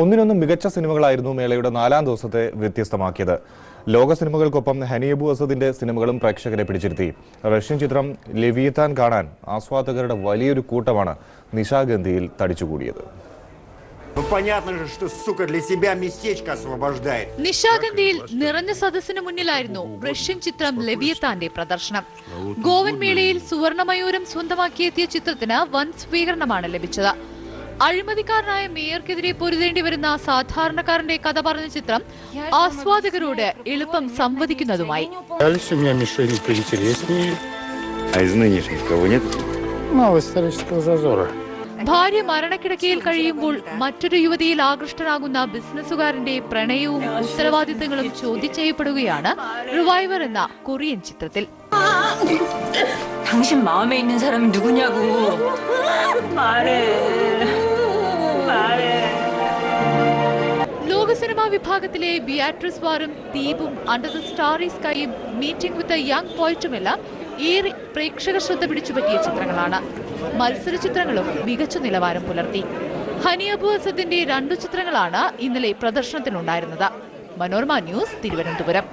ഒന്നിനൊന്നും മികച്ച സിനിമകളായിരുന്നു മേളയുടെ നാലാം ദിവസത്തെ വ്യത്യസ്തമാക്കിയത്. ലോക സിനിമകൾക്കൊപ്പം ഹനിയബു അസദിന്റെ സിനിമകളും പ്രേക്ഷകരെ പിടിച്ചിരുത്തി. റഷ്യൻ ചിത്രം ലെവിയത്താൻ കാണാൻ ആസ്വാദകരുടെ വലിയൊരു കൂട്ടമാണ് നിശാഗന്ധിയിൽ തടിച്ചുകൂടിയത്. നിശാഗന്ധിയിൽ നിറഞ്ഞ സദസ്സിന് മുന്നിലായിരുന്നു റഷ്യൻ ചിത്രം ലെവിയത്താന്റെ പ്രദർശനം. ഗോവൻ മേളയിൽ സുവർണമയൂരം സ്വന്തമാക്കിയെത്തിയ ചിത്രത്തിന് വൻ സ്വീകരണമാണ് ലഭിച്ചത്. അഴിമതിക്കാരനായ മേയർക്കെതിരെ പൊരുതേണ്ടി വരുന്ന സാധാരണക്കാരന്റെ കഥ പറഞ്ഞ ചിത്രം ആസ്വാദകരോട് എളുപ്പം സംവദിക്കുന്നതുമായി. ഭാര്യ മരണക്കിടക്കയിൽ കഴിയുമ്പോൾ മറ്റൊരു യുവതിയിൽ ആകൃഷ്ടനാകുന്ന ബിസിനസ്സുകാരന്റെ പ്രണയവും ഉത്തരവാദിത്തങ്ങളും ചോദ്യം ചെയ്യപ്പെടുകയാണ് റിവൈവർ എന്ന കൊറിയൻ ചിത്രത്തിൽ. 당신 마음에 있는 사람이 누구냐고. 말해. വിഭാഗത്തിലെ ബിയാട്രിസ് വാറും ദീപും അണ്ടർ ദ സ്റ്റാറി സ്കൈയും മീറ്റിംഗ് വിത്ത് യങ് പോയിന്റുമെല്ലാം ഏറെ പ്രേക്ഷക ശ്രദ്ധ പിടിച്ചുപറ്റിയ ചിത്രങ്ങളാണ്. മത്സര ചിത്രങ്ങളും മികച്ച നിലവാരം പുലർത്തി. ഹനിയബു അസദിന്റെ രണ്ടു ചിത്രങ്ങളാണ് ഇന്നലെ പ്രദർശനത്തിനുണ്ടായിരുന്നത്. മനോരമ ന്യൂസ് തിരുവനന്തപുരം.